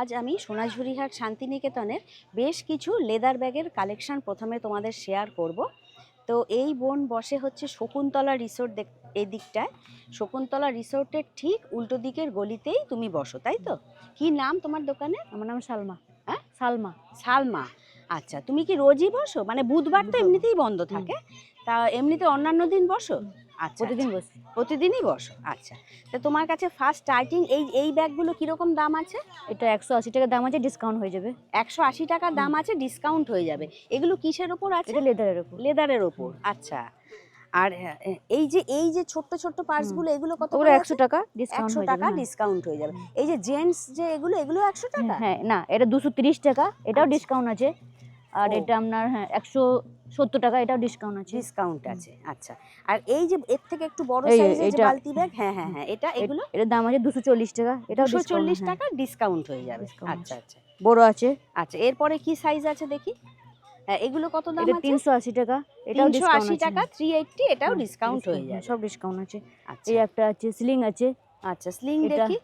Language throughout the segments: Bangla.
আজ আমি সোনাঝুরিহাট শান্তিনিকেতনের বেশ কিছু লেদার ব্যাগের কালেকশান প্রথমে তোমাদের শেয়ার করব। তো এই বোন বসে হচ্ছে শকুন্তলা রিসোর্ট দেখ এই দিকটায়। শকুন্তলা রিসোর্টের ঠিক উল্টো দিকের গলিতেই তুমি বসো তাই তো? কি নাম তোমার দোকানে? আমার নাম সালমা। হ্যাঁ? সালমা। সালমা। আচ্ছা তুমি কি রোজই বসো? মানে বুধবার তো এমনিতেই বন্ধ থাকে। তা এমনিতে অন্যান্য দিন বসো? আচ্ছা প্রতিদিন আচ্ছা। বসি। প্রতিদিনই বসো আচ্ছা। তো তোমার কাছে ফার্স্ট স্টার্টিং এই এই ব্যাগগুলো কীরকম দাম আছে? এটা একশো আশি টাকা দাম আছে ডিসকাউন্ট হয়ে যাবে। একশো আশি টাকা দাম আছে ডিসকাউন্ট হয়ে যাবে। এগুলো কিসের ওপর আছে? এটা লেদারের উপর। লেদারের ওপর আচ্ছা। আর এই যে এই যে ছোট্ট ছোট্ট পার্সগুলো এগুলো কত করে একশো টাকা ডিসকাউন্ট একশো টাকা হ্যাঁ। ডিসকাউন্ট হয়ে যাবে। এই যে জেন্টস যে এগুলো এগুলো একশো টাকা? হ্যাঁ না এটা দুশো তিরিশ টাকা এটাও আচ্ছা। ডিসকাউন্ট আছে। আর এটা আপনার হ্যাঁ একশো সত্তর টাকা এটাও ডিসকাউন্ট আছে। ডিসকাউন্ট আছে আচ্ছা। আর এই যে এর থেকে একটু বড় সাইজের যে বালতি ব্যাগ হ্যাঁ হ্যাঁ হ্যাঁ এটা এগুলো? এটার দাম আছে দুশো চল্লিশ টাকা এটাও দুশো চল্লিশ হ্যাঁ। টাকা ডিসকাউন্ট হয়ে যাবে। আচ্ছা আচ্ছা। বড় আছে। আচ্ছা এরপরে কি সাইজ আছে দেখি? হ্যাঁ এগুলো কত দাম আছে? তিনশো আশি টাকা এটাও ডিসকাউন্ট টাকা থ্রি এইটটি এটাও ডিসকাউন্ট হয়ে যাবে। সব ডিসকাউন্ট আছে। আচ্ছা। এই একটা আছে স্লিং আছে। আচ্ছা স্লিং দেখি।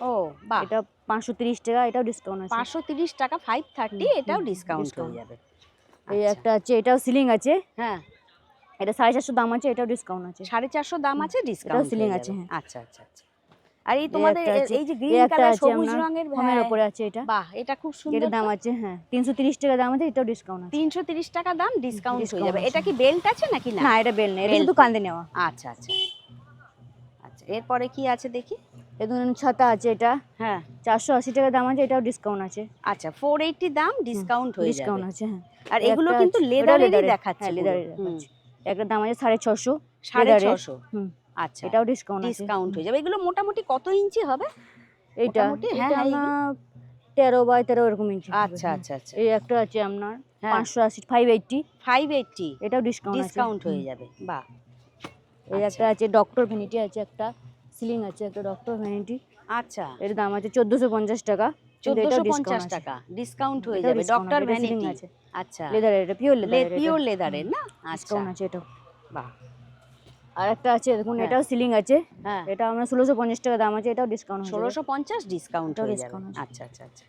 ও বাহ। এটা পাঁচশো তিরিশ টাকা এটাও ডিসকাউন্ট আছে। পাঁচশো তিরিশ টাকা ফাইভ থার্টি হুম, এটাও ডিসকাউন্ট হয়ে যাবে। এই আচ্ছা, একটা আছে এটাও সিলিং আছে। হ্যাঁ। এটা সাড়ে চারশো দাম আছে এটাও ডিসকাউন্ট আছে। সাড়ে চারশো দাম আছে ডিসকাউন্ট ceiling আছে, হ্যাঁ। আচ্ছা আচ্ছা আচ্ছা। আর এই তোমাদের এই যে গ্রিন কালার সবুজ রঙের ফোমের হ্যাঁ, আছে এটা। বাহ এটা খুব সুন্দর। এটার দাম আছে হ্যাঁ। তিনশো তিরিশ টাকা দাম আছে এটাও ডিসকাউন্ট আছে। তিনশো তিরিশ টাকা দাম ডিসকাউন্ট হয়ে যাবে। এটা কি বেল্ট আছে নাকি না? না এটা বেল নেই এটা নেই। কান্দে নেওয়া। আচ্ছা আচ্ছা। আচ্ছা এরপরে কি আছে দেখি? এই ধরুন ছাতা আছে এটা। হ্যাঁ। চারশো আশি টাকা দাম আছে এটাও ডিসকাউন্ট আছে। আচ্ছা ফোর এইটটি দাম ডিসকাউন্ট হয়ে ডিসকাউন্ট আছে হ্যাঁ। আর এগুলো কিন্তু লেদারেরই দেখাচ্ছে হ্যাঁ লেদারের দেখাচ্ছে। একটা দাম আছে সাড়ে ছশো সাড়ে ছশো। আচ্ছা এটাও ডিসকাউন্ট ডিসকাউন্ট হয়ে যাবে। এগুলো মোটামুটি কত ইঞ্চি হবে? হ্যাঁ, এটা হ্যাঁ, তেরো বাই তেরো এরকম ইঞ্চি আচ্ছা হ্যাঁ। আচ্ছা আচ্ছা। এই একটা আছে আপনার হ্যাঁ। পাঁচশো আশি ফাইভ এইটটি ফাইভ এইটটি এটাও ডিসকাউন্ট ডিসকাউন্ট হয়ে যাবে। বাহ। এই আচ্ছা। একটা আছে ডক্টর ভ্যানিটি আছে একটা। সিলিং আছে একটা ডক্টর ভ্যানিটি আচ্ছা। এর দাম আছে চোদ্দোশো পঞ্চাশ টাকা। চোদ্দশো পঞ্চাশ। টাকা। ডিসকাউন্ট হয়ে যাবে। ডক্টর এটা ভ্যানিটি আছে। আচ্ছা। লেদারের এটা পিওর লেদারের পিওর লেদারের না? আচ্ছা। ডিসকাউন্ট আছে এটাও। বাহ। আর একটা আছে দেখুন হ্যাঁ। এটাও সিলিং আছে। হ্যাঁ। এটা আমরা ষোলোশো পঞ্চাশ টাকা দাম আছে এটাও ডিসকাউন্ট ষোলোশো পঞ্চাশ ডিসকাউন্ট হয়ে যাবে। আচ্ছা আচ্ছা আচ্ছা।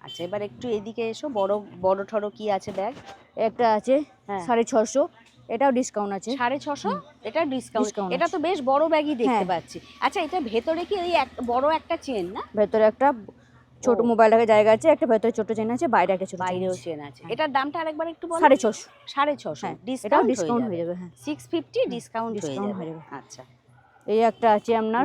আচ্ছা এবার একটু এদিকে এসো। বড় বড় ঠড়ো কি আছে ব্যাগ? একটা আছে হ্যাঁ। সাড়ে ছশো। এটাও ডিসকাউন্ট আছে। সাড়ে ছশো? এটা ডিসকাউন্ট এটা তো বেশ বড় ব্যাগই দেখতে হ্যাঁ। পাচ্ছি। আচ্ছা এটা ভেতরে কি ওই এক বড় একটা চেন না? ভেতরে একটা ছোট মোবাইল রাখার জায়গা আছে একটা ভেতরে ছোট চেন আছে বাইরে একটা ছোট বাইরেও চেন আছে। হ্যাঁ। এটার দামটা আরেকবার একটু বলো। সাড়ে ছশো। সাড়ে ছশো। হ্যাঁ এটাও ডিসকাউন্ট ডিসকাউন্ট হয়ে যাবে। হ্যাঁ। সিক্স ফিফটি ডিসকাউন্ট হয়ে যাবে হয়ে যাবে। আচ্ছা। এই একটা আছে আপনার।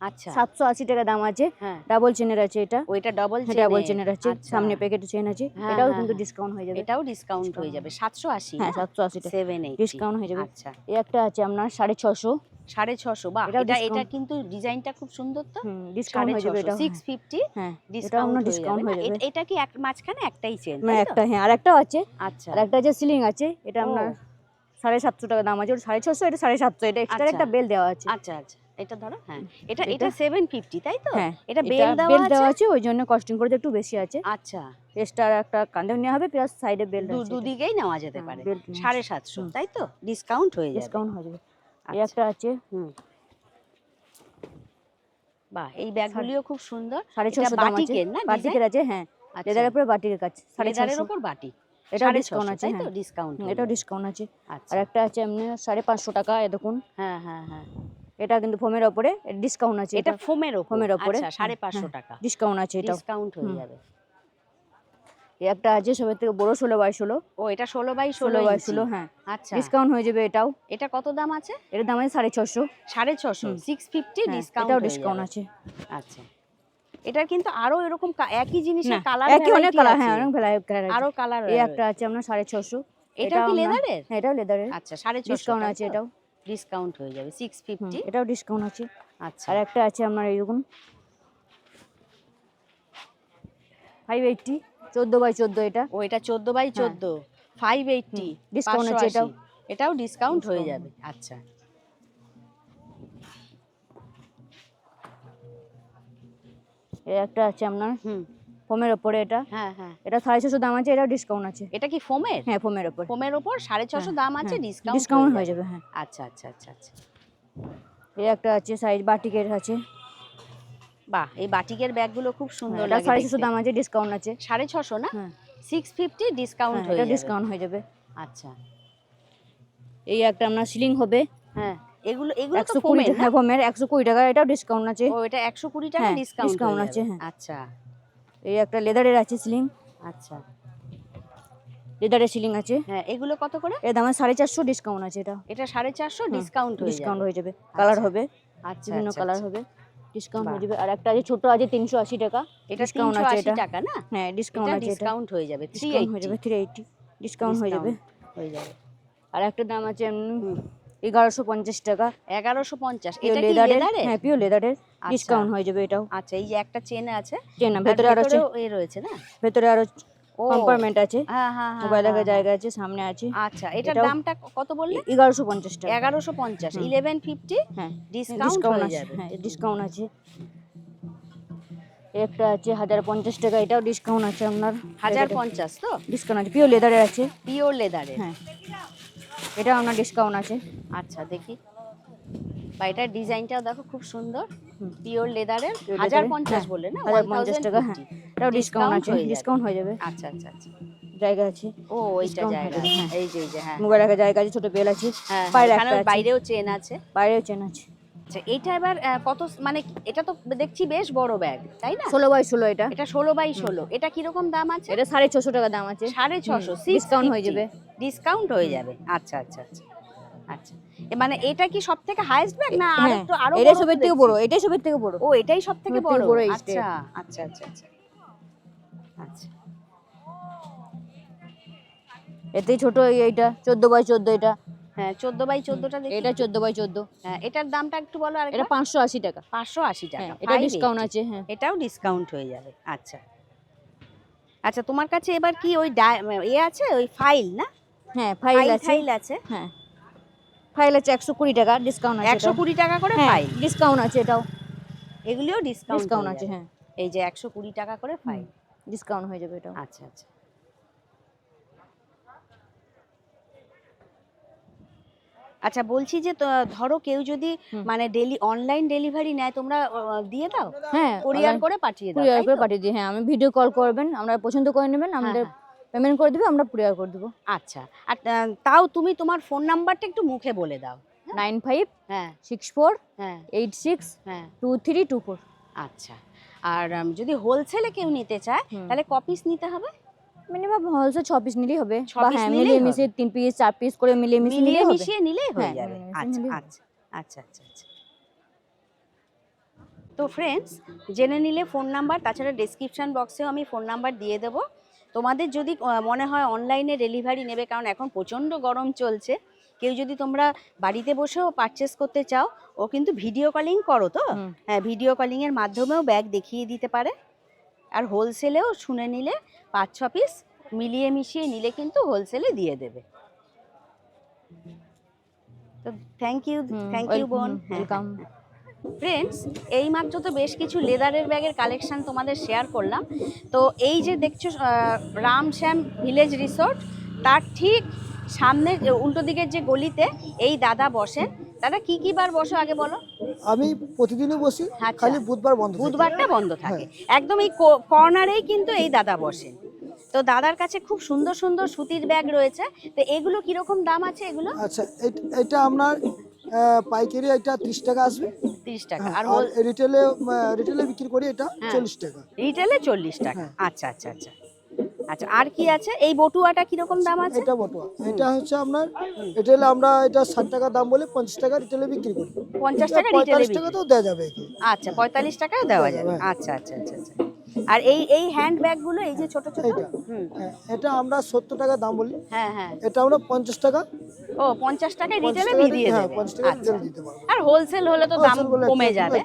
আচ্ছা। সাতশো আশি টাকা দাম আছে। হ্যাঁ। ডাবল চেনের আছে এটা। ওইটা ডবল হ্যাঁ ডাবল চেনের আছে। সামনে প্যাকেটে চেন আছে। হ্যাঁ, এটাও হ্যাঁ, কিন্তু হ্যাঁ। ডিসকাউন্ট হয়ে যাবে। এটাও ডিসকাউন্ট হয়ে যাবে। সাতশো আশি হ্যাঁ সাতশো আশি সেভেন এইট ডিসকাউন্ট হয়ে যাবে। আচ্ছা। এই একটা আছে আপনার সাড়ে ছশো। সাড়ে ছশো। বা এটা এটা কিন্তু ডিজাইনটা খুব সুন্দর তো? ডিসকাউন্ট হয়ে যাবে সিক্স ফিফটি হ্যাঁ ডিসকাউন্ট হয়ে ডিসকাউন্ট যাবে। হয়ে যাবে। এটা কি এক মাঝখানে একটাই চেন না একটা হ্যাঁ আর একটাও আছে। আচ্ছা। আর একটা আছে সিলিং আছে এটা আপনার সাড়ে সাতশো টাকা দাম আছে। ওটা সাড়ে ছশো এটা সাড়ে সাতশো। এটা এক্সট্রা আচ্ছা। একটা বেল দেওয়া আছে। আচ্ছা আচ্ছা। এটা ধরো হ্যাঁ। এটা এটা- এটা সেভেন ফিফটি তাই তো? হ্যাঁ এটা এটা বেল দেওয়া আছে দেওয়া আছে? ওই জন্য কস্টিং একটু বেশি আছে। আচ্ছা। এক্সট্রা একটা কাঁধে নেওয়া হবে প্লাস সাইডে বেল দুদিকেই নেওয়া যেতে পারে। সাড়ে সাতশো হুম। তাই তো? ডিসকাউন্ট হয়ে যাবে। ডিসকাউন্ট হয়ে যাবে। এই আচ্ছা, একটা আছে হুম। বাহ এই ব্যাগগুলিও খুব সুন্দর। সাড়ে এটা ছশো দাম আছে। না বাটিকের আছে হ্যাঁ। আচ্ছা। লেদারের উপরে বাটিকের কাজ সাড়ে লেদারের উপর বাটি। এটাও ডিসকাউন্ট আছে তাই তো? হ্যাঁ। ডিসকাউন্ট হুম, এটাও ডিসকাউন্ট আছে। আচ্ছা। আর একটা আছে এমনি সাড়ে পাঁচশো টাকা এ দেখুন। হ্যাঁ হ্যাঁ হ্যাঁ। এটা কিন্তু ফোমের ওপরে ডিসকাউন্ট আছে এটা এটা। ফোমের ফোমের ওপরে, আচ্ছা সাড়ে পাঁচশো। টাকা। ডিসকাউন্ট আছে এটাও। ডিসকাউন্ট হয়ে যাবে। একটা আছে সবের থেকে বড় ষোলো বাই ষোলো। ও এটা ষোলো বাই ষোলো বাই। ষোলো হ্যাঁ। আচ্ছা। ডিসকাউন্ট হয়ে যাবে এটাও। এটা কত দাম আছে? এটার দাম আছে সাড়ে ছশো। সাড়ে ছশো। সিক্স ফিফটি ডিসকাউন্ট এটাও ডিসকাউন্ট আছে। আচ্ছা। এটার কিন্তু আরও এরকম একই জিনিসের কালার একই অনেক কালার হ্যাঁ অনেক আছে। আরও কালার এই একটা আছে আপনার সাড়ে ছশো। এটা কি লেদারের হ্যাঁ এটাও লেদারের আচ্ছা সাড়ে ছশো ডিসকাউন্ট আছে এটাও। ডিসকাউন্ট হয়ে যাবে সিক্স ফিফটি এটাও ডিসকাউন্ট আছে। আচ্ছা। আর একটা আছে আপনার এইরকম ফাইভ এইটটি চোদ্দ বাই চোদ্দ এটা। ও এটা চোদ্দ বাই চোদ্দ। ফাইভ এইটটি ডিসকাউন্ট আছে এটাও। এটাও ডিসকাউন্ট হয়ে যাবে আচ্ছা। একটা আছে আপনার। হুম। ফোমের ওপরে এটা। হ্যাঁ হ্যাঁ। এটা সাড়ে ছশো দাম আছে এটাও ডিসকাউন্ট আছে। এটা কি ফোমের? হ্যাঁ ফোমের ওপর। ফোমের ওপর সাড়ে ছশো দাম আছে ডিসকাউন্ট ডিসকাউন্ট হয়ে যাবে। হ্যাঁ। আচ্ছা আচ্ছা আচ্ছা আচ্ছা। এই একটা আছে সাইজ বাটিকের আছে। বাহ এই বাটিকের ব্যাগগুলো খুব সুন্দর হ্যাঁ, এটা লাগে সাড়ে। ছশো দাম আছে ডিসকাউন্ট আছে। সাড়ে ছশো না? হ্যাঁ। সিক্স ফিফটি ডিসকাউন্ট হ্যাঁ, হয়ে যাবে। ডিসকাউন্ট হয়ে যাবে। আচ্ছা। এই একটা আপনার সিলিং হবে। হ্যাঁ এগুলো এগুলো তো ফোমের হ্যাঁ ফোমের একশো কুড়ি টাকা এটাও ডিসকাউন্ট আছে। ও এটা একশো কুড়ি টাকা হ্যাঁ, ডিসকাউন্ট আছে, হ্যাঁ। আচ্ছা। এই একটা লেদারের আছে সিলিং। আচ্ছা। লেদারের সিলিং আছে। হ্যাঁ এগুলো কত করে? এর দাম সাড়ে চারশো ডিসকাউন্ট আছে এটা। এটা সাড়ে চারশো ডিসকাউন্ট ডিসকাউন্ট হয়ে যাবে। কালার আচ্ছা, হবে। আচ্ছা বিভিন্ন কালার আচ্ছা। হবে। ডিসকাউন্ট হয়ে যাবে। আর একটা আছে ছোট আছে তিনশো আশি টাকা। এটা ডিসকাউন্ট আছে এটা। টাকা না? হ্যাঁ ডিসকাউন্ট আছে এটা। ডিসকাউন্ট হয়ে যাবে থ্রি হয়ে যাবে থ্রি এইটি ডিসকাউন্ট হয়ে যাবে। হয়ে যাবে। আর একটা দাম আছে। এগারোশো পঞ্চাশ টাকা। এগারোশো পঞ্চাশ। এটা কি লেদারের হ্যাঁ পিওর লেদারের। ডিসকাউন্ট হয়ে যাবে এটাও। আচ্ছা এই যে একটা চেন আছে চেন আর ভেতরে আরও এ রয়েছে না? ভেতরে আরও কম্পার্টমেন্ট আছে। হ্যাঁ হ্যাঁ হ্যাঁ, মোবাইল রাখার জায়গা আছে সামনে আছে। আচ্ছা এটার দামটা কত বললে? এগারোশো পঞ্চাশ টাকা। এগারোশো পঞ্চাশ। ইলেভেন ফিফটি হ্যাঁ ডিসকাউন্ট হয়ে যাবে। হ্যাঁ ডিসকাউন্ট আছে। একটা আছে হাজার পঞ্চাশ টাকা এটাও ডিসকাউন্ট আছে আপনার। হাজার পঞ্চাশ তো? ডিসকাউন্ট আছে পিওর লেদারের আছে। পিওর লেদারের হ্যাঁ এটা আপনার ডিসকাউন্ট আছে। আচ্ছা দেখি। বা এটার ডিজাইনটাও দেখো খুব সুন্দর পিওর লেদারের হাজার পঞ্চাশ হ্যাঁ, বললে না? হাজার পঞ্চাশ টাকা। হ্যাঁ। এটাও ডিসকাউন্ট আছে। ডিসকাউন্ট হয়ে যাবে। আচ্ছা আচ্ছা আচ্ছা। জায়গা আছে। ও হয়ে জায়গা। হ্যাঁ। এই যে এই যে হ্যাঁ। মোবাইল রাখার জায়গা আছে ছোট বেল আছে হ্যাঁ বাইরে। বাইরেও চেন আছে। বাইরেও চেন আছে। আচ্ছা এটা এবার কত মানে এটা তো দেখছি বেশ বড় ব্যাগ তাই না? ষোলো বাই ষোলো এটা। এটা ষোলো বাই ষোলো। এটা কীরকম দাম আছে? এটা সাড়ে ছশো টাকা দাম আছে। সাড়ে ছশো। discount হয়ে যাবে। ডিসকাউন্ট হয়ে যাবে। আচ্ছা আচ্ছা আচ্ছা। আচ্ছা। মানে এটা কি সব থেকে হাইয়েস্ট ব্যাগ না আর হ্যাঁ একটু আরও এটাই সবের থেকে বড় এটাই সবের থেকে বড়। ও এটাই সব থেকে বড়? বড় আচ্ছা আচ্ছা আচ্ছা আচ্ছা। আচ্ছা। এতেই ছোট এই- এইটা চোদ্দ বাই চোদ্দ এটা। হ্যাঁ চোদ্দ বাই চোদ্দটা দেখি। এটা চোদ্দ বাই চোদ্দ। হ্যাঁ এটার দামটা একটু বলো আর এটা পাঁচশো আশি টাকা। পাঁচশো আশি টাকা। হ্যাঁ এটা ডিসকাউন্ট আছে হ্যাঁ। এটাও ডিসকাউন্ট হয়ে যাবে। আচ্ছা। আচ্ছা তোমার কাছে এবার কি ওই এ আছে ওই ফাইল না? হ্যাঁ ফাইল ফাইল আছে। ফাইল আছে। হ্যাঁ। ফাইল আছে একশো কুড়ি টাকা ডিসকাউন্ট আছে একশো কুড়ি টাকা করে হ্যাঁ ফাইল ডিসকাউন্ট আছে এটাও। এগুলিও ডিসকাউন্ট ডিসকাউন্ট আছে হ্যাঁ। এই যে একশো কুড়ি টাকা করে ফাইল ডিসকাউন্ট হয়ে যাবে এটাও। আচ্ছা আচ্ছা। আচ্ছা বলছি যে ধরো কেউ যদি মানে ডেলি অনলাইন ডেলিভারি নেয় তোমরা দিয়ে দাও? হ্যাঁ কুরিয়ার করে পাঠিয়ে দাও কুরিয়ার করে পাঠিয়ে দিই হ্যাঁ আমি ভিডিও কল করবেন আমরা পছন্দ করে নেবেন আমাদের হ্যাঁ। পেমেন্ট করে দিবে আমরা কুরিয়ার করে দেবো। আচ্ছা আর তাও তুমি তোমার ফোন নাম্বারটা একটু মুখে বলে দাও। নাইন ফাইভ হ্যাঁ। সিক্স ফোর হ্যাঁ। এইট সিক্স হ্যাঁ। Two three two four. আচ্ছা আর যদি হোলসেলে কেউ নিতে চায় তাহলে ক পিস নিতে হবে? মিনিমাম হলসে ছ পিস নিলেই হবে। হ্যাঁ মিলিয়ে মিশিয়ে তিন পিস চার পিস করে মিলিয়ে মিশিয়ে মিলিয়ে মিশিয়ে নিলেই হয়ে হ্যাঁ, যাবে। আচ্ছা আচ্ছা আচ্ছা আচ্ছা আচ্ছা। তো ফ্রেন্ডস জেনে নিলে ফোন নাম্বার তাছাড়া ডেসক্রিপশন বক্সেও আমি ফোন নাম্বার দিয়ে দেবো। তোমাদের যদি মনে হয় অনলাইনে ডেলিভারি নেবে কারণ এখন প্রচণ্ড গরম চলছে কেউ যদি তোমরা বাড়িতে বসেও পারচেস করতে চাও ও কিন্তু ভিডিও কলিং করো তো? হ্যাঁ ভিডিও কলিংয়ের মাধ্যমেও ব্যাগ দেখিয়ে দিতে পারে। আর হোলসেলেও শুনে নিলে পাঁচ ছ পিস মিলিয়ে মিশিয়ে নিলে কিন্তু হোলসেলে দিয়ে দেবে। তো থ্যাংক ইউ থ্যাংক ইউ বোন। হ্যাঁ, ওয়েলকাম ফ্রেন্ডস এই মাত্র তো বেশ কিছু লেদারের ব্যাগের কালেকশন তোমাদের শেয়ার করলাম। তো এই যে দেখছ রাম শ্যাম ভিলেজ রিসোর্ট তার ঠিক সামনে উল্টো দিকের যে গলিতে এই দাদা বসেন। দাদা কি কি বার বসো আগে বলো? আমি প্রতিদিনই বসি আচ্ছা। খালি বুধবার বন্ধ বুধবারটা বন্ধ থাকে। হ্যাঁ। একদম এই কর্নারেই কিন্তু এই দাদা বসেন। তো দাদার কাছে খুব সুন্দর সুন্দর সুতির ব্যাগ রয়েছে। তো এগুলো কীরকম দাম আছে এগুলো? আচ্ছা এটা আপনার পাইকারি এটা ত্রিশ টাকা আসবে। তিরিশ টাকা। হ্যাঁ, আর রিটেলে রিটেলে বিক্রি করি এটা হ্যাঁ। চল্লিশ টাকা। রিটেলে চল্লিশ টাকা। হ্যাঁ। আচ্ছা আচ্ছা আচ্ছা। আচ্ছা আর কি আছে? এই বটুয়াটা কীরকম দাম আছে? এটা বটুয়া। এটা হচ্ছে আপনার রিটেলে আমরা এটা ষাট টাকা দাম বলে পঞ্চাশ টাকা রিটেলে বিক্রি করি। পঞ্চাশ টাকা রিটেলে টাকা তো দেওয়া যাবে। আচ্ছা পঁয়তাল্লিশ টাকাও দেওয়া যাবে। হ্যাঁ। আচ্ছা আচ্ছা আচ্ছা আচ্ছা। আর এই এই হ্যান্ড ব্যাগগুলো এই যে ছোট ছোট? হ্যাঁ, এটা আমরা সত্তর টাকা দাম বলি হ্যাঁ হ্যাঁ। এটা আমরা পঞ্চাশ টাকা। ও পঞ্চাশ টাকায় রিটেলে দিয়ে হ্যাঁ দিতে পারব। আর হোলসেল হলে তো দাম কমে যাবে।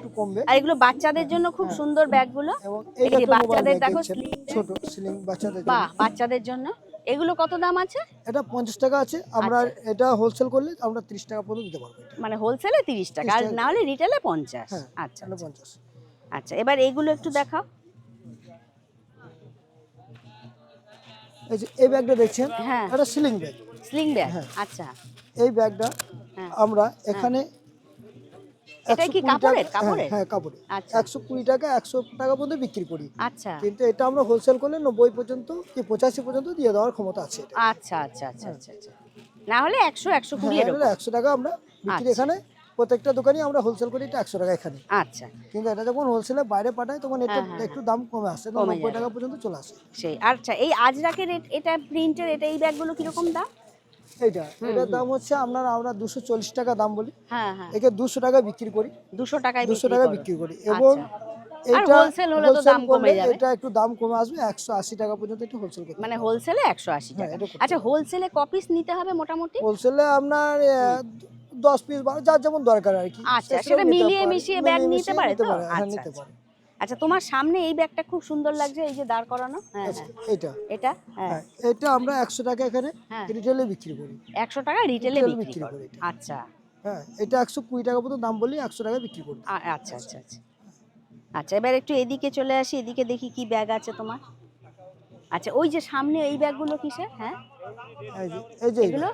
আর এগুলো বাচ্চাদের জন্য খুব সুন্দর ব্যাগগুলো। এই এই যে বাচ্চাদের দেখো ছোট সিলিং বাচ্চাদের। বাহ বাচ্চাদের জন্য। এগুলো কত দাম আছে? এটা পঞ্চাশ টাকা আছে। আমরা আচ্ছা। এটা হোলসেল করলে আমরা ত্রিশ টাকা পর্যন্ত দিতে পারব মানে হোলসেলে তিরিশ টাকা। আর না হলে রিটেলে পঞ্চাশ। হ্যাঁ আচ্ছা আচ্ছা। পঞ্চাশ। আচ্ছা এবার এইগুলো একটু দেখাও। এই যে এই ব্যাগটা দেখছেন? হ্যাঁ। এটা সিলিং ব্যাগ। Sling bag? হ্যাঁ। আচ্ছা। এই ব্যাগটা হ্যাঁ। আমরা এখানে এটাই কি কাপড়ের? কাপড়ের? হ্যাঁ কাপড়ের। আচ্ছা। একশো কুড়ি টাকা একশো টাকা পর্যন্ত বিক্রি করি। আচ্ছা। কিন্তু এটা আমরা হোলসেল করলে নব্বই পর্যন্ত কি পঁচাশি পর্যন্ত দিয়ে দেওয়ার ক্ষমতা আছে আচ্ছা আচ্ছা আচ্ছা আচ্ছা আচ্ছা। না হলে একশো একশো কুড়ি একশো টাকা আমরা বিক্রি আচ্ছা। এখানে প্রত্যেকটা দোকানে আমরা হোলসেল করি এটা একশো টাকা এখানে। আচ্ছা। কিন্তু এটা যখন হোলসেলে বাইরে পাঠাই তখন এটা হ্যাঁ, হ্যাঁ, একটু দাম কমে আসে নব্বই টাকা পর্যন্ত চলে আসে। সেই আচ্ছা এই আজরাকের এটা প্রিন্টের এটা এই ব্যাগগুলো কীরকম দাম? এইটা এটার দাম হচ্ছে আপনার আমরা দুশো চল্লিশ টাকা দাম বলি। হ্যাঁ হ্যাঁ। একে দুশো টাকা বিক্রি করি। দুশো টাকায় দুশো বিক্রি টাকা বিক্রি করি। এবং আচ্ছা। এটা wholesale হলে তো দাম কমে যাবে। এটা একটু দাম কমে আসবে একশো আশি টাকা পর্যন্ত একটু হোলসেল করতে মানে হোলসেলে একশো আশি হ্যাঁ, টাকা। আচ্ছা হোলসেলে কপিস নিতে হবে মোটামুটি? হোলসেলে আপনার দশ পিস বারো যার যেমন দরকার আর কি। আচ্ছা, সেটা মিলিয়ে মিশিয়ে ব্যাগ নিতে পারে তো? হ্যাঁ আচ্ছা, নিতে। পারে। আচ্ছা তোমার সামনে এই ব্যাগটা খুব সুন্দর লাগছে এই যে দাঁড় করানো? হ্যাঁ আচ্ছা, হ্যাঁ। এটা? এটা এটা আমরা একশো টাকা এখানে। রিটেলে বিক্রি করি। একশো টাকা রিটেলে বিক্রি করো। আচ্ছা। হ্যাঁ এটা একশো কুড়ি টাকা পর্যন্ত দাম বলি একশো টাকা বিক্রি করি আচ্ছা আচ্ছা আচ্ছা। আচ্ছা এবার একটু এদিকে চলে আসি এদিকে দেখি কি ব্যাগ আছে তোমার। আচ্ছা ওই যে সামনে এই ব্যাগগুলো কিসের? হ্যাঁ? এই যে এগুলো।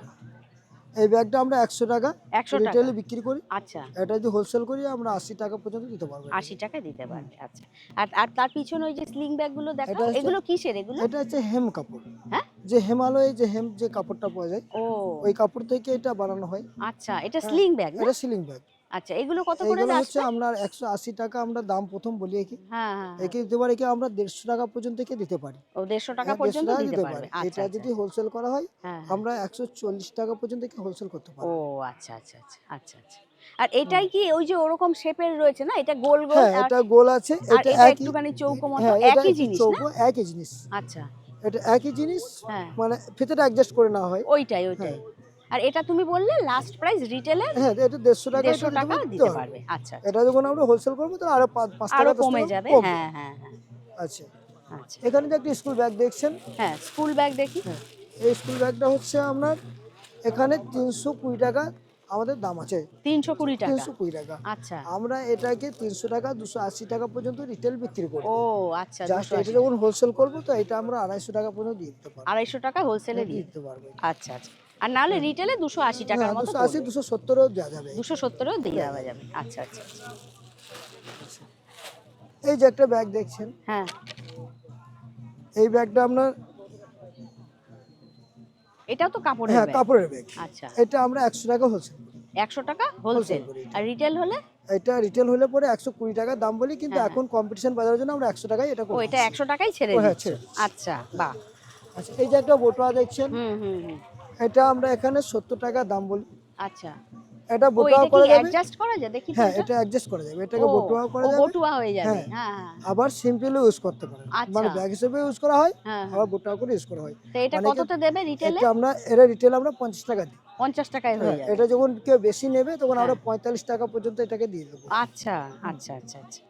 এই ব্যাগটা আমরা একশো টাকা একশো টাকা। রিটেলে বিক্রি করি। আচ্ছা। এটা যদি হোলসেল করি আমরা আশি টাকা পর্যন্ত দিতে পারব আশি টাকা দিতে পারবে আচ্ছা। আর আর তার পিছনে ওই যে স্লিং ব্যাগগুলো দেখো এটা হচ্ছে- এগুলো কিসের এগুলো? এটা হচ্ছে হেম কাপড়। হ্যাঁ? যে হেমালয় যে হেম যে কাপড়টা পাওয়া যায় ও। ওই কাপড় থেকে এটা বানানো হয়। আচ্ছা এটা স্লিং ব্যাগ এটা স্লিং ব্যাগ আচ্ছা এগুলো কত করে হচ্ছে একশো আশি টাকা আমরা দাম প্রথম বলি কি হ্যাঁ হ্যাঁ একে দিতে পারি কি আমরা দেড়শো টাকা পর্যন্ত একে দিতে পারি। ও দেড়শো টাকা হ্যাঁ, পর্যন্ত দিতে পারি আচ্ছা এটা আচ্ছা, যদি হোলসেল করা হয় হ্যাঁ হ্যাঁ। আমরা একশো চল্লিশ টাকা পর্যন্ত একে হোলসেল করতে ও পারি আচ্ছা আচ্ছা আচ্ছা আচ্ছা আচ্ছা। আর এটাই কি ওই যে ওরকম শেপের রয়েছে না? এটা গোল গোল হ্যাঁ এটা গোল আছে এটা একটুখানি চৌকো মতো হ্যাঁ একই জিনিস না? চৌকো একই জিনিস। আচ্ছা। এটা একই জিনিস হ্যাঁ। মানে ফিতেটা অ্যাডজাস্ট করে নেওয়া হয়। ওইটাই ওইটাই। আর এটা তুমি বললে লাস্ট প্রাইস রিটেলে হ্যাঁ এটা দেড়শো টাকা দেড়শো এটা টাকা দিতে পারবে। আচ্ছা। এটা যখন আমরা হোলসেল করব তো আরও পাঁচ পাঁচ টাকা আরও কমে যাবে। হ্যাঁ হ্যাঁ হ্যাঁ। আচ্ছা। আচ্ছা। এখানে যে একটা স্কুল ব্যাগ দেখছেন? হ্যাঁ স্কুল ব্যাগ দেখি। হ্যাঁ। এই স্কুল ব্যাগটা হচ্ছে আপনার এখানে তিনশো কুড়ি টাকা আমাদের দাম আছে। তিনশো কুড়ি টাকা। তিনশো কুড়ি টাকা। আচ্ছা। আমরা এটাকে তিনশো টাকা দুশো আশি টাকা পর্যন্ত রিটেল বিক্রি করি। ও আচ্ছা জাস্ট এটা যখন হোলসেল করব তো এটা আমরা আড়াইশো টাকা পর্যন্ত দিতে পারব। আড়াইশো টাকা হোলসেলে দিতে পারব। আচ্ছা আচ্ছা। আর নাহলে রিটেলে দুশো আশি টাকার হ্যাঁ মতো দুশো আশি দুশো সত্তরও দেওয়া যাবে। দুশো সত্তরেও দিয়ে দেওয়া যাবে। আচ্ছা আচ্ছা আচ্ছা। এই যে একটা ব্যাগ দেখছেন? হ্যাঁ। এই ব্যাগটা আপনার এটাও তো কাপড়ের হ্যাঁ কাপড়ের ব্যাগ আচ্ছা। এটা আমরা একশো টাকা হোলসেল একশো টাকা হোলসেল আর রিটেল হলে? এটা রিটেল হলে পরে একশো কুড়ি টাকা দাম বলি কিন্তু হ্যাঁ, এখন কম্পিটিশন বাজারের জন্য আমরা একশো টাকায় এটা ও এটা একশো টাকাই হ্যাঁ, ছেড়ে আচ্ছা বাহ। আচ্ছা এই যে একটা বটুয়া দেখছেন? হুম হুম হুম। এটা আমরা এখানে সত্তর টাকা দাম বলি। আচ্ছা। এটা বটুয়া করা যাবে। অ্যাডজাস্ট করা যায়? দেখি হ্যাঁ এটা? অ্যাডজাস্ট করা যাবে। এটাকে বটুয়া করা যাবে। বটুয়া হয়ে যাবে। হ্যাঁ। হ্যাঁ হ্যাঁ। আবার সিম্পলি ইউজ করতে পারেন। আচ্ছা। মানে ব্যাগ হিসেবে ইউজ করা হয় হ্যাঁ। আবার বটুয়া করে ইউজ করা হয়। তো এটা মানে কততে দেবে রিটেলে এটা আমরা রিটেল আমরা পঞ্চাশ টাকা দিই। পঞ্চাশ টাকায় হয়ে যাবে। এটা যখন কেউ বেশি নেবে তখন আমরা হ্যাঁ। পঁয়তাল্লিশ টাকা পর্যন্ত এটাকে দিয়ে দেবো। আচ্ছা আচ্ছা আচ্ছা আচ্ছা।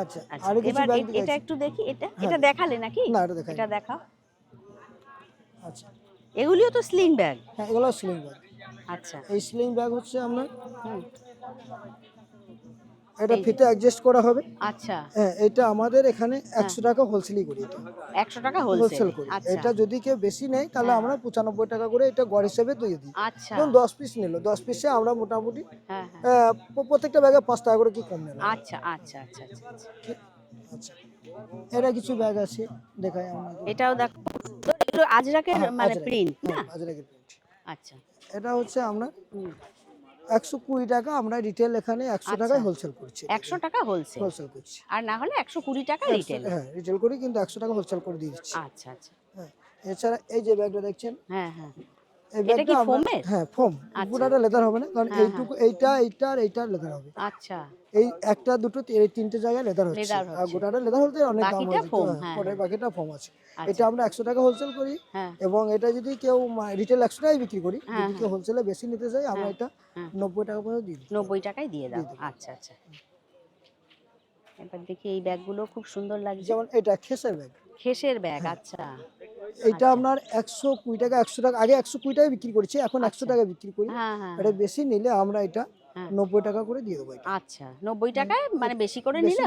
আচ্ছা আচ্ছা আর কিছু ব্যাগ এটা একটু দেখি এটা। এটা দেখালে নাকি? না এটা দেখাই এটা দেখাও। আচ্ছা। এগুলিও তো স্লিং ব্যাগ হ্যাঁ এগুলো স্লিং ব্যাগ আচ্ছা। এই স্লিং ব্যাগ হচ্ছে আপনার এটা ফিতে অ্যাডজাস্ট করা হবে। আচ্ছা। হ্যাঁ এটা আমাদের এখানে একশো টাকা হোলসেলই করি এটা একশো টাকা হোলসেল করি। আচ্ছা। এটা যদি কেউ বেশি নেয় তাহলে হ্যাঁ। আমরা পঁচানব্বই টাকা করে এটা গড় হিসেবে দিয়ে দিই। আচ্ছা। যেমন দশ পিস নিল দশ পিসে আমরা মোটামুটি হ্যাঁ হ্যাঁ। প্রত্যেকটা ব্যাগে পাঁচ টাকা করে কি কম নিলাম আচ্ছা আচ্ছা আচ্ছা আচ্ছা আচ্ছা। আচ্ছা। এটা কিছু ব্যাগ আছে দেখাই এটাও দেখো এগুলো আজরাকের হ্যাঁ, মানে প্রিন্ট না? আজরাকের প্রিন্ট আচ্ছা। এটা হচ্ছে আমরা একশো কুড়ি টাকা আমরা রিটেল এখানে একশো আচ্ছা। টাকায় হোলসেল করছি। একশো টাকা হোলসেল হোলসেল করছি। আর না হলে একশো কুড়ি টাকা রিটেল হ্যাঁ রিটেল করি কিন্তু একশো টাকা হোলসেল করে দিচ্ছি আচ্ছা আচ্ছা। হ্যাঁ এছাড়া এই যে ব্যাগটা দেখছেন? হ্যাঁ হ্যাঁ। এটা কি ফোমের? হ্যাঁ ফোম। পুরাটা লেদার হবে না কারণ হ্যাঁ, এইটুকু এইটা এইটা আর এইটা লেদার হবে। আচ্ছা। এই একটা দুটো এই তিনটে জায়গায় লেদার হচ্ছে। আর গোটাটা লেদার হতে অনেক দাম হয়ে হ্যাঁ, হ্যাঁ, হ্যাঁ। বাকিটা ফোম আছে। এটা আচ্ছা আমরা একশো টাকা হোলসেল করি হ্যাঁ। এবং এটা যদি কেউ রিটেল একশো টাকায় বিক্রি করি হ্যাঁ, যদি কেউ হোলসেলে বেশি নিতে চাই আমরা হ্যাঁ, এটা হ্যাঁ। নব্বই টাকা পর্যন্ত দিই। নব্বই টাকায় দিয়ে দাও। আচ্ছা আচ্ছা। এবার দেখি এই ব্যাগগুলো খুব সুন্দর লাগছে। যেমন এটা খেসের ব্যাগ খেসের ব্যাগ আচ্ছা। এটা আপনার একশো কুড়ি টাকা একশো টাকা আগে একশো কুড়ি টাকায় বিক্রি করেছি এখন একশো আচ্ছা। টাকা বিক্রি করি। হ্যাঁ হ্যাঁ এটা বেশি নিলে আমরা এটা হ্যাঁ। নব্বই টাকা করে দিয়ে দেবো আচ্ছা নব্বই টাকায় মানে বেশি করে নিলে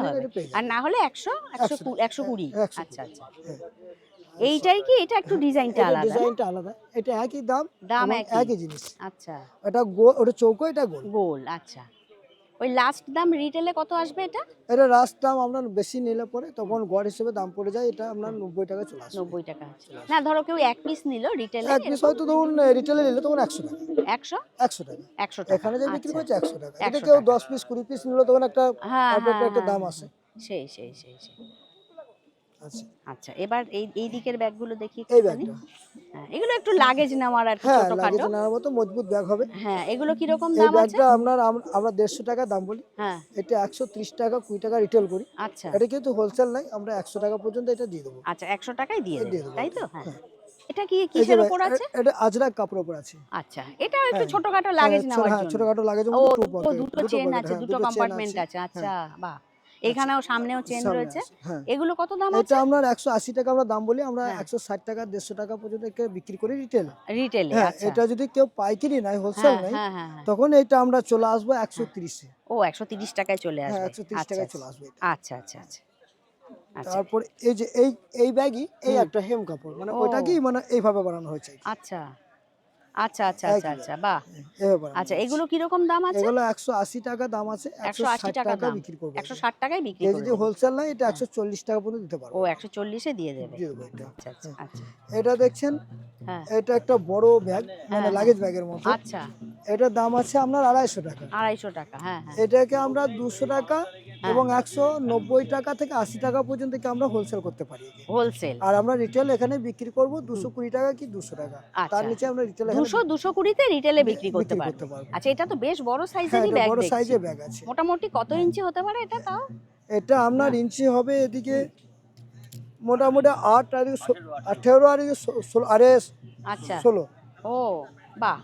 আর না হলে একশো একশো একশো কুড়ি হ্যাঁ, আচ্ছা আচ্ছা। হ্যাঁ। এইটাই কি? এটা একটু ডিজাইনটা আলাদা। ডিজাইনটা আলাদা। এটা একই দাম দাম একই। জিনিস। আচ্ছা। এটা গোল ওটা চৌকো এটা গোল। গোল আচ্ছা। ওই লাস্ট দাম রিটেলে কত আসবে এটা? এটা লাস্ট দাম আপনার বেশি নিলে পরে তখন গড় হিসেবে দাম পড়ে যায় এটা আপনার নব্বই টাকা চলে আসবে নব্বই টাকা না ধরো কেউ এক পিস নিল রিটেলে এক পিস হয়তো ধরুন রিটেলে নিলে তখন একশো টাকা। একশো? একশো টাকা। একশো টাকা এখানে যে বিক্রি আচ্ছা। করছে একশো টাকা। এটা কেউ। দশ পিস কুড়ি পিস নিল তখন একটা হ্যাঁ হ্যাঁ একটা দাম আসে। আছে সেই সেই সেই সেই। আচ্ছা এবার এই এই দিকের ব্যাগগুলো দেখি এই ব্যাগটা। হ্যাঁ এগুলো একটু লাগেজ আর কি হ্যাঁ লাগেজ নেওয়ার মতো মজবুত ব্যাগ হবে। হ্যাঁ এগুলো কীরকম এই দাম আছে? ব্যাগটা আপনার আমরা দেড়শো টাকা দাম বলি। হ্যাঁ। এটা একশো ত্রিশ টাকা কুড়ি টাকা রিটেল করি। আচ্ছা। এটা কিন্তু হোলসেল নাই আমরা একশো টাকা পর্যন্ত এটা দিয়ে দেবো। আচ্ছা একশো টাকায় দিয়ে দেবে তাই তো? হ্যাঁ। হ্যাঁ। এটা কি কিসের উপর আছে? এটা আজরাক কাপড়ের উপর আছে। আচ্ছা এটা একটু। ছোটখাটো লাগেজ হ্যাঁ, জন্য। ছোটখাটো লাগেজ ও, দুটো চেন আছে দুটো কম্পার্টমেন্ট আছে। আচ্ছা বাহ। এখানেও সামনেও চেন রয়েছে। হ্যাঁ। এগুলো কত দাম আছে? এটা একশো আশি টাকা আমরা দাম বলি আমরা হ্যাঁ। একশো ষাট টাকা দেড়শো টাকা পর্যন্ত বিক্রি করি রিটেল রিটেলে হ্যাঁ আচ্ছা। এটা যদি কেউ পাইকারি নাই হোলসেল হ্যাঁ নাই হ্যাঁ হ্যাঁ হ্যাঁ। তখন এটা আমরা চলে আসব একশো তিরিশে। ও একশো তিরিশ টাকায় চলে হ্যাঁ আসবে। একশো তিরিশ আচ্ছা টাকায় চলে আসবে আচ্ছা আচ্ছা আচ্ছা। আচ্ছা। তারপর এই যে এই এই ব্যাগই এই একটা হেম কাপড় মানে ও। ওটাকেই মানে এইভাবে বানানো হয়েছে। আচ্ছা। আচ্ছা আচ্ছা আচ্ছা আচ্ছা বাহ। আচ্ছা। এগুলো কীরকম দাম আছে? এগুলো একশো আশি টাকা দাম আছে একশো একশো আশি ষাট টাকা টাকা বিক্রি করব। একশো ষাট টাকায় বিক্রি কেউ করে যদি হোলসেল নাই এটা একশো চল্লিশ টাকা পর্যন্ত দিতে পারব। ও একশো চল্লিশে দিয়ে দেবে। আচ্ছা আচ্ছা আচ্ছা। এটা দেখছেন হ্যাঁ। এটা একটা বড় ব্যাগ মানে হ্যাঁ, লাগেজ ব্যাগের মতো। আচ্ছা। এটার দাম আছে আপনার আড়াইশো টাকা। আড়াইশো টাকা হ্যাঁ হ্যাঁ। এটাকে আমরা দুশো টাকা এবং একশো নব্বই টাকা থেকে আশি টাকা পর্যন্ত কি আমরা হোলসেল করতে পারি হোলসেল আর আমরা রিটেল এখানে বিক্রি করব দুশো কুড়ি টাকা কি দুশো টাকা? আচ্ছা। তার নিচে আমরা রিটেল দুশো দুশো কুড়িতে রিটেলে বিক্রি করতে পারব। আচ্ছা এটা তো বেশ বড় হ্যাঁ সাইজেরই ব্যাগ বড় সাইজের ব্যাগ আছে। মোটামুটি কত ইঞ্চি হতে পারে এটা তাও? এটা আপনার ইঞ্চি হবে এদিকে মোটামুটি আট আর আঠেরো আর ষোলো আরে আচ্ছা। ষোলো। ও বাহ।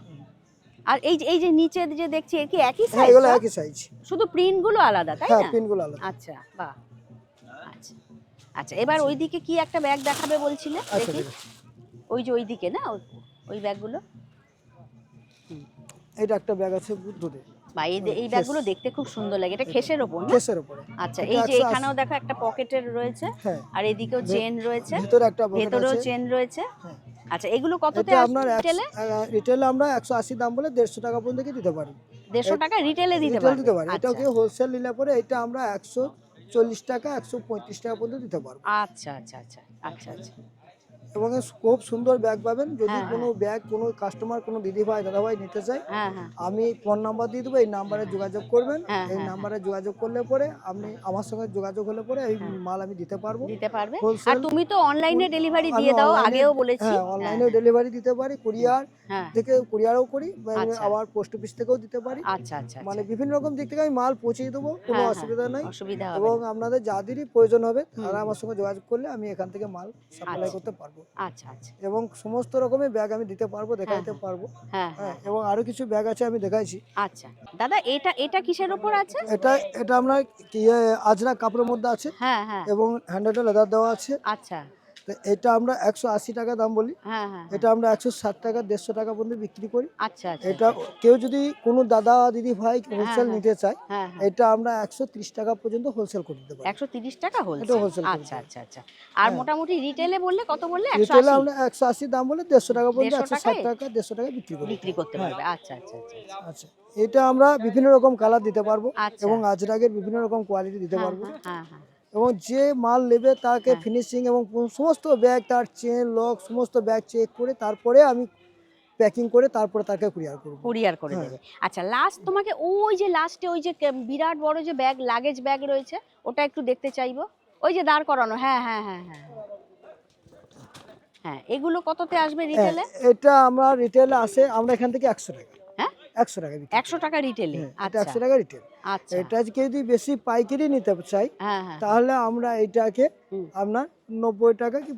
আর এই যে এই যে নিচে যে দেখছি এর কি একই হ্যাঁ সাইজ এগুলো একই সাইজ শুধু প্রিন্টগুলো আলাদা তাই হ্যাঁ না? পিনগুলো আলাদা। আচ্ছা বাহ। আচ্ছা আচ্ছা এবার ওইদিকে কি একটা ব্যাগ দেখাবে বলছিলে? আচ্ছা দেখি। ওই যে ওইদিকে না? ওই- ব্যাগগুলো এটা একটা ব্যাগ আছে বুদ্ধদের বা এই। ব্যাগগুলো দেখতে খুব সুন্দর লাগে। এটা খেসের ওপর না? উপরে আচ্ছা এই যে এখানেও দেখো একটা পকেটের রয়েছে হ্যাঁ। আর এদিকেও চেন রয়েছে ভিতরে একটা ভেতরেও চেন রয়েছে। হ্যাঁ। আচ্ছা এগুলো কততে আপনার রিটেলে রিটেলে আমরা একশো আশি দাম বলে দেড়শো টাকা পর্যন্ত দিতে পারি? দেড়শো টাকা রিটেলে দিতে পারি দিতে পারি। এটা কি হোলসেল নিলে পরে এটা আমরা একশো চল্লিশ টাকা একশো পঁয়ত্রিশ টাকা পর্যন্ত দিতে পারব। আচ্ছা আচ্ছা আচ্ছা আচ্ছা আচ্ছা। এবং খুব সুন্দর ব্যাগ পাবেন। যদি হ্যাঁ, কোনো ব্যাগ কোনো কাস্টমার কোনো দিদি ভাই দাদা ভাই নিতে চায় হ্যাঁ হ্যাঁ। আমি ফোন নাম্বার দিয়ে দেবো এই নাম্বারে যোগাযোগ করবেন। এই নাম্বারে যোগাযোগ করলে পরে আপনি আমার সঙ্গে যোগাযোগ হলে পরে এই। মাল আমি দিতে পারব। দিতে পারবে। আর তুমি তো অনলাইনে ডেলিভারি দিয়ে দাও আগেও বলেছি। হ্যাঁ অনলাইনেও ডেলিভারি দিতে পারি কুরিয়ার থেকে কুরিয়ারও করি আচ্ছা। আবার পোস্ট অফিস থেকেও দিতে পারি। আচ্ছা আচ্ছা মানে আচ্ছা। বিভিন্ন রকম দিক থেকে আমি মাল পৌঁছে দেবো কোনো অসুবিধা নাই। অসুবিধা হবে। এবং আপনাদের যাদেরই প্রয়োজন হবে তারা আমার সঙ্গে যোগাযোগ করলে আমি এখান থেকে মাল সাপ্লাই আচ্ছা। করতে পারব। আচ্ছা আচ্ছা। এবং সমস্ত রকমের ব্যাগ আমি দিতে পারব দেখাইতে হ্যাঁ। পারব। হ্যাঁ হ্যাঁ। হ্যাঁ এবং আরও কিছু ব্যাগ আছে আমি দেখাইছি। আচ্ছা। দাদা এটা এটা কিসের উপর আছে? এটা এটা ইয়ে, আজরা কাপড়ের মধ্যে আছে হ্যাঁ হ্যাঁ। এবং হ্যান্ডেলটা লেদার দেওয়া আছে। আচ্ছা। তো এটা আমরা একশো আশি টাকা দাম বলি। হ্যাঁ হ্যাঁ এটা আমরা একশো ষাট টাকা দেড়শো টাকা পর্যন্ত বিক্রি করি। আচ্ছা আচ্ছা এটা কেউ যদি কোনো দাদা দিদি ভাই হোলসেল হ্যাঁ। নিতে চায় হ্যাঁ হ্যাঁ। এটা আমরা একশো ত্রিশ টাকা পর্যন্ত হোলসেল করে দিতে পারি। একশো তিরিশ টাকা এটা wholesale আচ্ছা আচ্ছা আচ্ছা। আর হ্যাঁ। মোটামুটি রিটেলে বললে কত বললে? রিটেলে আমরা একশো আশি দাম বলে দেড়শো টাকা পর্যন্ত একশো ষাট টাকা দেড়শো টাকা বিক্রি করি বিক্রি করতে হ্যাঁ। পারবে। আচ্ছা আচ্ছা আচ্ছা আচ্ছা। আচ্ছা। এটা আমরা বিভিন্ন রকম কালার দিতে পারব আচ্ছা। এবং আজরাগের বিভিন্ন রকম কোয়ালিটি দিতে হ্যাঁ, পারব। হ্যাঁ, হ্যাঁ হ্যাঁ। এবং যে মাল নেবে তাকে হ্যাঁ। ফিনিশিং এবং সমস্ত ব্যাগ তার চেন লক সমস্ত ব্যাগ চেক করে তারপরে আমি প্যাকিং করে তারপরে তাকে কুরিয়ার করব কুরিয়ার করে হ্যাঁ। দেবে আচ্ছা লাস্ট তোমাকে ওই যে লাস্টে ওই যে বিরাট বড় যে ব্যাগ লাগেজ ব্যাগ রয়েছে ওটা একটু দেখতে চাইব ওই যে দাঁড় করানো হ্যাঁ হ্যাঁ হ্যাঁ হ্যাঁ হ্যাঁ এগুলো কততে আসবে হ্যাঁ, রিটেলে এটা আমরা রিটেলে আসে আমরা এখান থেকে একশো টাকা হ্যাঁ? একশো টাকা একশো টাকা রিটেলে হ্যাঁ, আচ্ছা। একশো টাকা রিটেল আচ্ছা। এটা যদি বেশি পাইকারি নিতে চাই হ্যাঁ হ্যাঁ তাহলে আমরা এটাকে আপনার নব্বই টাকা কি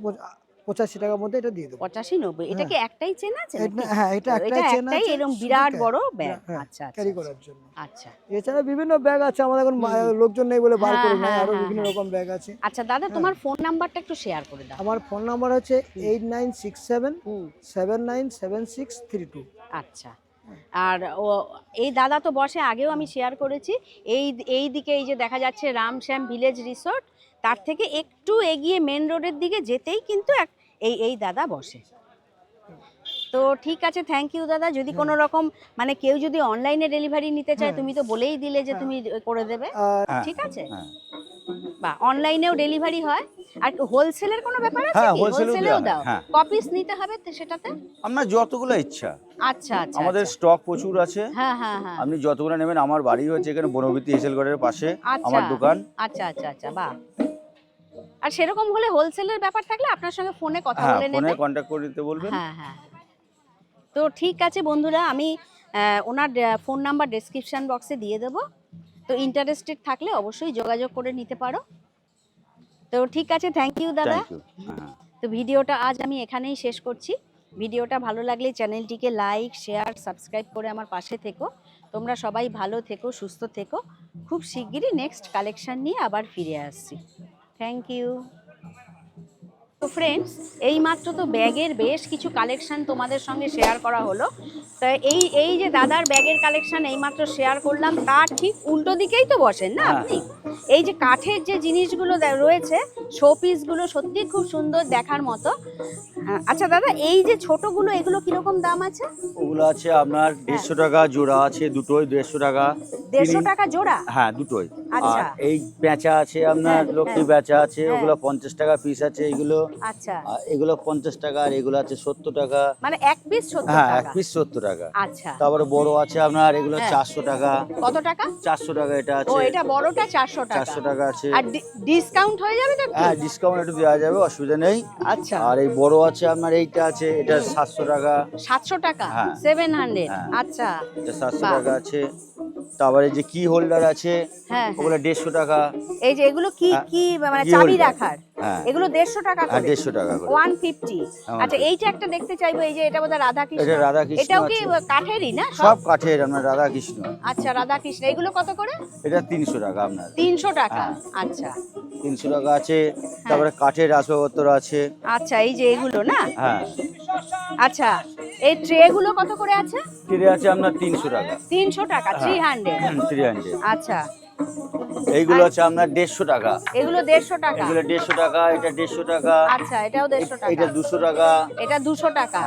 পঁচাশি টাকার মধ্যে এটা দিয়ে দেবো। পঁচাশি নব্বই। এটা কি একটাই চেন আছে হ্যাঁ এটা একটাই চেন আছে এরকম বিরাট বড় ব্যাগ। আচ্ছা ক্যারি আচ্ছা, করার জন্য। আচ্ছা। এছাড়া বিভিন্ন ব্যাগ আছে আমাদের এখন লোকজন নেই বলে বার করে আরও বিভিন্ন। রকম ব্যাগ আছে। আচ্ছা দাদা তোমার ফোন নাম্বারটা একটু শেয়ার করে দাও। আমার ফোন নাম্বার হচ্ছে eight nine six seven seven nine seven six three two আচ্ছা। আর ও এই দাদা তো বসে আগেও আমি শেয়ার করেছি এই এই দিকে এই যে দেখা যাচ্ছে রামশ্যাম ভিলেজ রিসোর্ট তার থেকে একটু এগিয়ে মেন রোডের দিকে যেতেই কিন্তু এক এই এই দাদা বসে তো ঠিক আছে থ্যাংক ইউ দাদা যদি কোনো রকম মানে কেউ যদি অনলাইনে ডেলিভারি নিতে চায়। তুমি তো বলেই দিলে যে হ্যাঁ। তুমি করে দেবে ঠিক আছে হ্যাঁ। বা অনলাইনেও ডেলিভারি হয়। আর হোলসেলের কোনো ব্যাপার আছে হ্যাঁ, কি? হোলসেলেও দেওয়া দাও হয়, হ্যাঁ। কপিস নিতে হবে তো সেটাতে? আপনার যতগুলো ইচ্ছা। আচ্ছা আচ্ছা আমাদের আচ্ছা। স্টক প্রচুর আছে। হ্যাঁ হ্যাঁ হ্যাঁ। আপনি যতগুলো নেবেন আমার বাড়ি হচ্ছে এখানে বনবীতি হেসেলগড়ের পাশে আচ্ছা। আমার দোকান। আচ্ছা আচ্ছা আচ্ছা বাহ। আর সেরকম হলে হোলসেলের ব্যাপার থাকলে আপনার সঙ্গে ফোনে কথা হ্যাঁ বলে ফোনে নেবে। কন্ট্যাক্ট করে দিতে বলবেন। হ্যাঁ হ্যাঁ। তো ঠিক আছে বন্ধুরা আমি আহ, ওনার ফোন নাম্বার ডেসক্রিপশন বক্সে দিয়ে দেবো। তো ইন্টারেস্টেড থাকলে অবশ্যই যোগাযোগ করে নিতে পারো। তো ঠিক আছে থ্যাংক ইউ দাদা। হ্যাঁ। তো ভিডিওটা আজ আমি এখানেই শেষ করছি। ভিডিওটা ভালো লাগলে চ্যানেলটিকে লাইক শেয়ার সাবস্ক্রাইব করে আমার পাশে থেকো। তোমরা সবাই ভালো থেকো সুস্থ থেকো। খুব শিগগিরই নেক্সট কালেকশান নিয়ে আবার ফিরে আসছি। থ্যাংক ইউ তো ফ্রেন্ডস এইমাত্র তো ব্যাগের বেশ কিছু কালেকশান তোমাদের সঙ্গে শেয়ার করা হলো। তো এই এই যে দাদার ব্যাগের কালেকশন এইমাত্র শেয়ার করলাম তার ঠিক উল্টো দিকেই তো বসেন না হ্যাঁ। আপনি? এই যে কাঠের যে জিনিসগুলো রয়েছে শো পিসগুলো সত্যি খুব সুন্দর দেখার মতো। আচ্ছা দাদা এই যে ছোটগুলো এগুলো কীরকম দাম আছে? ওগুলো আছে আপনার দেড়শো টাকা জোড়া আছে দুটোই দেড়শো টাকা। দেড়শো টাকা জোড়া? হ্যাঁ দুটোই। আচ্ছা। আর এই পেঁচা আছে আপনার হ্যাঁ, লক্ষ্মী হ্যাঁ। পেঁচা আছে হ্যাঁ। ওগুলো পঞ্চাশ টাকা পিস আছে এগুলো। আচ্ছা। এগুলো পঞ্চাশ টাকা আর এগুলো আছে সত্তর টাকা। মানে এক পিস হ্যাঁ এক পিস সত্তর টাকা। আচ্ছা। তারপরে বড় আছে আপনার এগুলো হ্যাঁ। চারশো টাকা। কত টাকা? চারশো টাকা এটা আছে। এটা বড়টা চারশো টাকা। চারশো টাকা আছে। আর ডিসকাউন্ট হয়ে যাবে তো হ্যাঁ ডিসকাউন্ট একটু দেওয়া যাবে অসুবিধা নেই। আচ্ছা। আর এই বড় আছে আপনার এইটা আছে এটা সাতশো টাকা। সাতশো টাকা? হ্যাঁ। সেভেন হান্ড্রেড হ্যাঁ। আচ্ছা। এটা সাতশো বাহ। টাকা আছে। তারপরে যে কি হোল্ডার আছে হ্যাঁ হ্যাঁ। ওগুলো দেড়শো টাকা। এই যে এগুলো কি হ্যাঁ, কি মানে চাবি রাখার? এগুলো দেড়শো টাকা করে। দেড়শো টাকা করে। ওয়ান ফিফটি আচ্ছা এইটা একটা দেখতে চাইব এই যে এটা বোধহয় রাধা কৃষ্ণ এটা রাধা কৃষ্ণ এটাও কি কাঠেরই না সব? কাঠের আপনার রাধা কৃষ্ণ আচ্ছা রাধা কৃষ্ণ এগুলো কত করে? এটা তিনশো টাকা আপনার। তিনশো টাকা। আচ্ছা। তিনশো টাকা আছে। তারপরে কাঠের আসবাবপত্র আছে। আচ্ছা এই যে এগুলো না? হ্যাঁ। আচ্ছা। এই ট্রেগুলো কত করে আছে? ট্রে আছে আপনার তিনশো টাকা। তিনশো টাকা থ্রি হান্ড্রেড থ্রি হান্ড্রেড আচ্ছা। এইগুলো আছে আপনার দেড়শো টাকা। এগুলো দেড়শো টাকা। এগুলো দেড়শো টাকা এটা দেড়শো টাকা। আচ্ছা এটাও দেড়শো টাকা। এটা দুশো টাকা। এটা দুশো টাকা।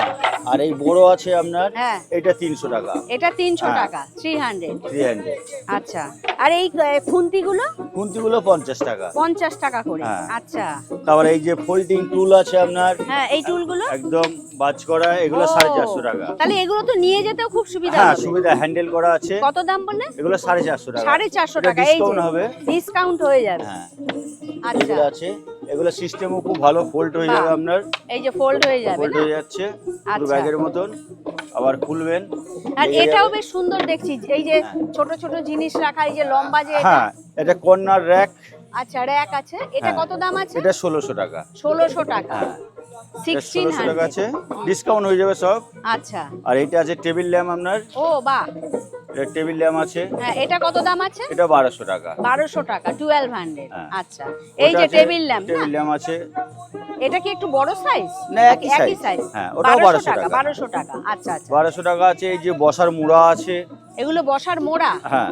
আর এই বড় আছে আপনার হ্যাঁ। এটা তিনশো টাকা। এটা তিনশো হ্যাঁ। টাকা থ্রি হান্ড্রেড থ্রি হান্ড্রেড আচ্ছা। আর এই খুন্তিগুলো? কুন্তিগুলো পঞ্চাশ টাকা। পঞ্চাশ টাকা করে। হ্যাঁ। আচ্ছা। তারপরে এই যে ফোল্ডিং টুল আছে আপনার হ্যাঁ এই টুলগুলো একদম বাজ করা এগুলো সাড়ে চারশো টাকা। তাহলে এগুলো তো নিয়ে যেতেও খুব সুবিধা হ্যাঁ সুবিধা হ্যান্ডেল করা আছে। কত দাম বললে এগুলো সাড়ে চারশো টাকা। সাড়ে চারশো টাকা। Discount হবে। ডিসকাউন্ট হয়ে যাবে। হ্যাঁ। আচ্ছা। আছে। এগুলো সিস্টেমও খুব ভালো ফোল্ড হয়ে যাবে আপনার। এই যে ফোল্ড হয়ে যাবে ফোল্ড হয়ে যাচ্ছে। পুরো আচ্ছা। ব্যাগের মতন। আবার খুলবেন। আর এটাও বেশ সুন্দর দেখছি। এই যে ছোট ছোট জিনিস রাখা এই যে লম্বা যে এটা। হ্যাঁ এটা কর্নার র্যাক আচ্ছা র্যাক আছে। এটা হ্যাঁ। কত দাম আছে? এটা ষোলোশো টাকা। ষোলোশো টাকা। হ্যাঁ ডিসকাউন্ট হয়ে যাবে সব। আচ্ছা। আর এটা আছে টেবিল ল্যাম্প আপনার। ও বাহ। এটা টেবিল ল্যাম্প আছে। হ্যাঁ এটা কত দাম আছে? এটা বারোশো টাকা। বারোশো টাকা টুয়েলভ হান্ড্রেড হ্যাঁ। আচ্ছা এই যে টেবিল ল্যাম্প টেবিল ল্যাম্প আছে। এটা কি একটু বড় সাইজ না, একই সাইজ হ্যাঁ, ওটাও 1200 টাকা টাকা। বারোশো টাকা। আচ্ছা আচ্ছা। বারোশো টাকা আছে এই যে বসার মোড়া আছে। এগুলো বসার মোড়া? হ্যাঁ।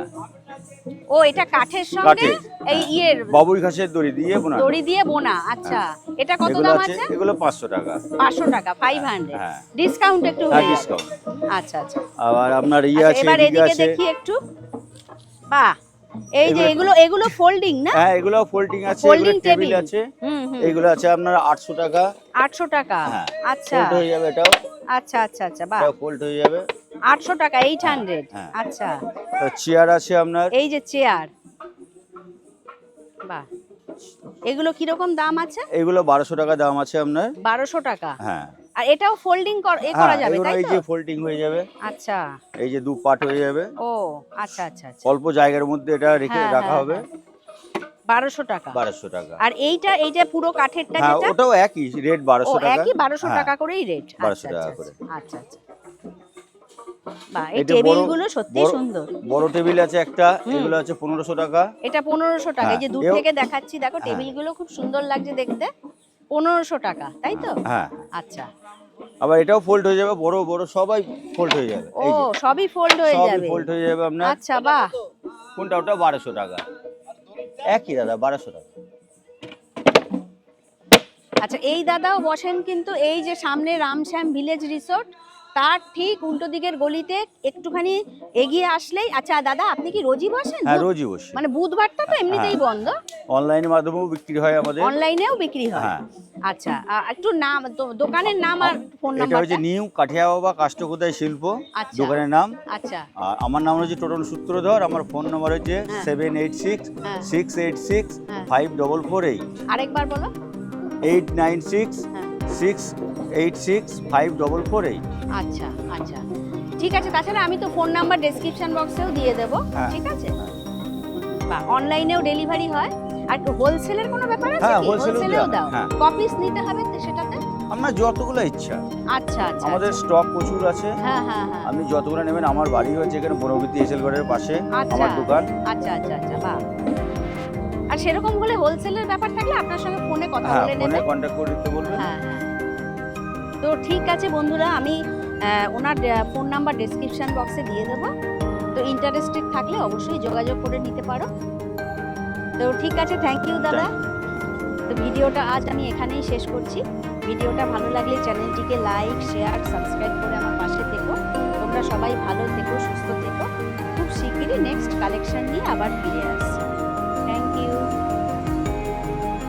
ও এটা কাঠের সঙ্গে এই হ্যাঁ। ইয়ের বাবুই ঘাসের দড়ি দিয়ে বোনা। দড়ি দিয়ে বোনা আচ্ছা। এটা কত দাম আছে এগুলো পাঁচশো টাকা। পাঁচশো টাকা ফাইভ হান্ড্রেড হ্যাঁ। ডিসকাউন্ট একটু হ্যাঁ হয়ে ডিসকাউন্ট আচ্ছা আচ্ছা। আবার আপনার ইয়ে আচ্ছা, আছে এবার এদিকে দেখি একটু। বাহ এই যে এগুলো- এগুলো ফোল্ডিং না? হ্যাঁ এগুলো ফোল্ডিং আছে এগুলো টেবিল আছে। এগুলো আছে আপনার আটশো টাকা। আটশো টাকা। হ্যাঁ আচ্ছা। ফোল্ড হয়ে যাবে এটাও। আচ্ছা আচ্ছা আচ্ছা বাহ। ফোল্ড হয়ে যাবে। আটশো টাকা এইট হান্ড্রেড হ্যাঁ। আচ্ছা। চেয়ার আছে আপনার? এই যে চেয়ার বাহ। এগুলো কীরকম দাম আছে? এগুলো বারোশো টাকা দাম আছে আপনার। বারোশো টাকা। হ্যাঁ। আর এটাও ফোল্ডিং এ হ্যাঁ করা যাবে এগুলো তাই এই তো? যে ফোল্ডিং হয়ে যাবে। আচ্ছা। এই যে দু পার্ট হয়ে যাবে। ও আচ্ছা আচ্ছা আচ্ছা। অল্প জায়গার মধ্যে এটা রেখে হ্যাঁ, রাখা হ্যাঁ, হবে। বারোশো টাকা। বারোশো টাকা। আর এইটা এইটা পুরো কাঠেরটা হ্যাঁ যেটা? ওটাও একই রেট ও বারোশো টাকা। একই বারোশো হ্যাঁ, টাকা করেই রেট 1200 টাকা করে। আচ্ছা আচ্ছা। বাহ এই টেবিলগুলো সত্যি সুন্দর। বড় টেবিল আছে একটা এগুলো আছে পনেরোশো টাকা। এটা টাকা এই যে হ্যাঁ, দূর থেকে দেখাচ্ছি দেখো হ্যাঁ। টেবিলগুলো খুব সুন্দর লাগছে দেখতে। টাকা তাই তো? হ্যাঁ। আচ্ছা। আবার এটাও ফোল্ড হয়ে যাবে বড় বড় সবাই ফোল্ড হয়ে যাবে ও সবই ফোল্ড হয়ে সবই যাবে। ফোল্ড হয়ে যাবে আপনার। আচ্ছা বাহ। কোনটা ওটা বারোশো টাকা। একই দাদা বারোশো টাকা। আচ্ছা এই দাদাও বসেন কিন্তু এই যে সামনে রামশ্যাম ভিলেজ রিসোর্ট তার ঠিক উল্টো দিকের গলিতে একটুখানি এগিয়ে আসলেই আচ্ছা দাদা আপনি কি রোজই বসেন? হ্যাঁ রোজই বসি। মানে বুধবারটা তো এমনিতেই হ্যাঁ। বন্ধ? অনলাইনের মাধ্যমেও বিক্রি হয় আমাদের। অনলাইনেও বিক্রি হয়? হ্যাঁ। আচ্ছা একটু নাম দোকানের নাম আর ফোন নাম্বার এটা হচ্ছে নিউ কাঠিয়া বাবা কাষ্টকোদায় শিল্প আচ্ছা। দোকানের নাম। আচ্ছা। আর আমার নাম হচ্ছে টোটাল সূত্রধর আমার ফোন নাম্বার হচ্ছে হ্যাঁ। সেভেন এইট সিক্স হ্যাঁ। সিক্স এইট সিক্স হ্যাঁ। Five double four eight. আরেকবার বলো। এইট নাইন সিক্স হ্যাঁ। Six eight six five double four eight আচ্ছা আচ্ছা। ঠিক আছে তাছাড়া আমি তো ফোন নাম্বার ডেসক্রিপশন বক্সেও দিয়ে দেবো হ্যাঁ। ঠিক আছে? বা অনলাইনেও ডেলিভারি হয়। আর হোলসেলের কোনো ব্যাপার আছে হ্যাঁ, হোলসেলেও দাও। হ্যাঁ। কপিস নিতে হবে সেটাতে? আপনার যতগুলো ইচ্ছা। আচ্ছা আচ্ছা আমাদের স্টক প্রচুর আছে। হ্যাঁ হ্যাঁ হ্যাঁ। আপনি যতগুলো নেবেন আমার বাড়ি হচ্ছে এখানে বনবীতি এসেলগড়ের পাশে আচ্ছা। আমার দোকান। আচ্ছা আচ্ছা আচ্ছা বাহ। আর সেরকম হলে হোলসেলের ব্যাপার থাকলে আপনার সঙ্গে ফোনে কথা হ্যাঁ বলে ফোনে নেবে। কন্ট্যাক্ট করে দিতে হ্যাঁ হ্যাঁ তো ঠিক আছে বন্ধুরা আমি ওনার ফোন নাম্বার ডেসক্রিপশন বক্সে দিয়ে দেবো। তো ইন্টারেস্টেড থাকলে অবশ্যই যোগাযোগ করে নিতে পারো। তো ঠিক আছে থ্যাংক ইউ দাদা। তো ভিডিওটা আজ আমি এখানেই শেষ করছি। ভিডিওটা ভালো লাগলে চ্যানেলটিকে লাইক শেয়ার সাবস্ক্রাইব করে আমার পাশে থেকো। তোমরা সবাই ভালো থেকো সুস্থ থেকো। খুব শিগগিরই নেক্সট কালেকশন নিয়ে আবার ফিরে আসছি।